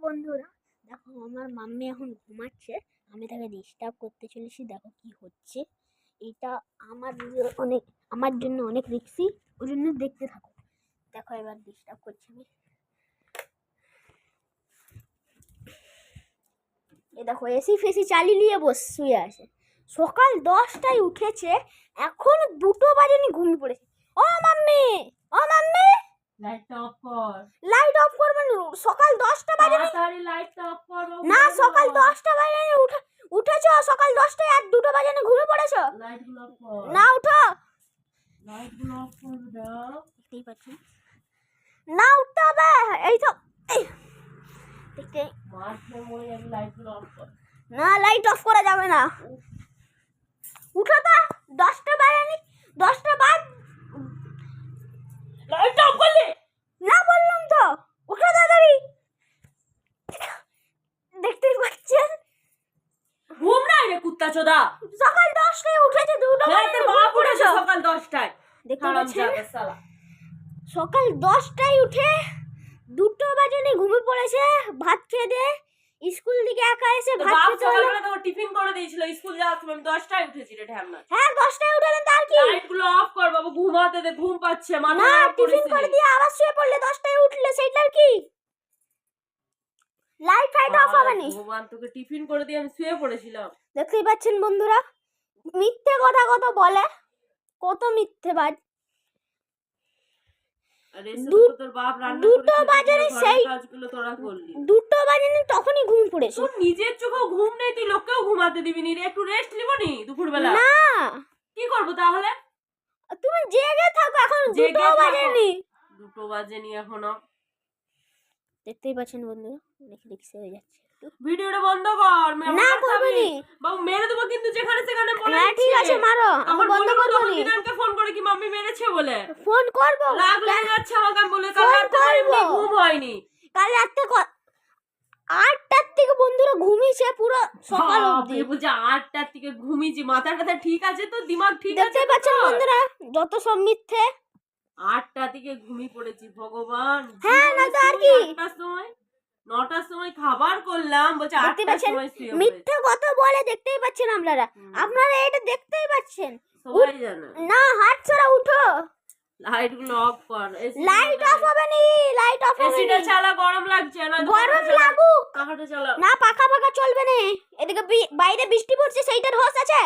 বন্ধুরা দেখো আমার মাম্মি এখন ঘুমাচ্ছে আমি তাকে ডিস্টার্ব করতে চলেছি দেখো কি হচ্ছে। এটা আমার অনেক আমার জন্য অনেক রিক্সি ওই জন্য দেখতে থাকো। দেখো এবার ডিস্টার্ব করছি আমি। এ দেখো এসি ফেসি চালিয়ে নিয়ে বস শুয়ে আছে। সকাল দশটায় উঠেছে এখন দুটো বাজে নি ঘুমিয়ে পড়েছে। ও মাম্মি ও মাম্মি! লাইটটা অফ কর। লাইট অফ করবেন সকাল দশটা বাজে নি? তাড়াতাড়ি লাইটটা অফ কর না সকাল দশটা বাজে নি উঠে উঠেছো? সকাল দশটায় আর দুটো বাজে নি ঘুমিয়ে পড়েছো? লাইটগুলো অফ কর। না উঠো। না উঠতে হবে। এই তো না লাইট অফ করা যাবে না। উঠো তো। কুত্তা চোদা। সকাল দশটায় উঠেছে দুটো হ্যাঁ, সকাল দশটায়। দেখতে সকাল দশটায় উঠে দুটো পড়েছে ভাত খেয়ে দে স্কুল দিকে একা এসে ভাত খেতে হলো তো টিফিন করে দিয়েছিল স্কুল যাওয়ার সময়। আমি 10টায় উঠেছি রে হ্যাঁ 10টায় উঠালে তার কি? লাইটগুলো অফ কর ঘুমাতে দে ঘুম পাচ্ছে মানে না টিফিন করে দিয়ে আবার শুয়ে পড়লে 10 লাইট ফাইট অফ হবে নি। ভগবান তোকে টিফিন করে দিয়ে আমি শুয়ে পড়েছিলাম। দেখতেই পাচ্ছেন বন্ধুরা মিথ্যে কথা কত বলে কত মিথ্যে বাজ আর এসে তোর বাপ রান্না দুটো করে খেতে বাজে দিল, নি ঘরের সেই- দুটো বাজেনি তখনই ঘুম পড়েছে। তোর নিজের চোখেও ঘুম নেই তুই লোককেও ঘুমাতে দিবি নি রে একটু রেস্ট নিব নি দুপুরবেলা। না। কি করব তাহলে? তুমি জেগে থাকো এখন দুটো। বাজেনি দুটো বাজেনি এখনও। দেখতেই পাচ্ছেন বন্ধুরা দেখছে হয়ে যাচ্ছে ভিডিওটা বন্ধ কর না, করব। নি। বাবু মেরে দেবো কিন্তু যেখানে সেখানে বলে হ্যাঁ ঠিক আছে মারো আমি বন্ধ করব নি। ফোন করে কি মাম্মি মেরেছে বলে? ফোন করব। রাগ লেগে যাচ্ছে আমাকে বলে কাল রাতে এমনি ঘুম হয়নি। কাল রাতে আটটার থেকে বন্ধুরা ঘুমিয়েছে পুরো সকাল অবধি। বাপরে, বলছে আটটার থেকে ঘুমিয়েছি মাথার কথা ঠিক আছে তো? দিমাগ ঠিক আছে পাচ্ছেন বন্ধুরা যত সব মিথ্যে আটটা থেকে ঘুমিয়ে পড়েছি ভগবান। হ্যাঁ, না তো আর কি? আটটার সময় নটার সময় খাবার করলাম বলছে আটটার সময় শুয়ে। মিথ্যে কথা বলে দেখতেই পাচ্ছেন আপনারা। আপনারা এটা দেখতেই পাচ্ছেন। সবাই জানে। না হাত ছাড়া উঠো। লাইটগুলো অফ কর। লাইট অফ হবে নি লাইট অফ হবে এসিটা চালা গরম লাগছে না গরম লাগুক। কাহাটা চালা। না পাখা পাখা চলবে না। এদিকে বাইরে বৃষ্টি পড়ছে সেইটার হোস আছে?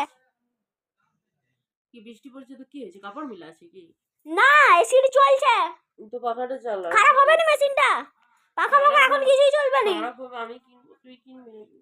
কি বৃষ্টি পড়ছে তো কি হয়েছে? কাপড় মিলা আছে কি? না এসি চলছে। তো পাখাটা চালা। খারাপ হবে না মেশিনটা? পাখা পাখা এখন কিছুই চলবে না। খারাপ হবে আমি কিনবো তুই কিনবি?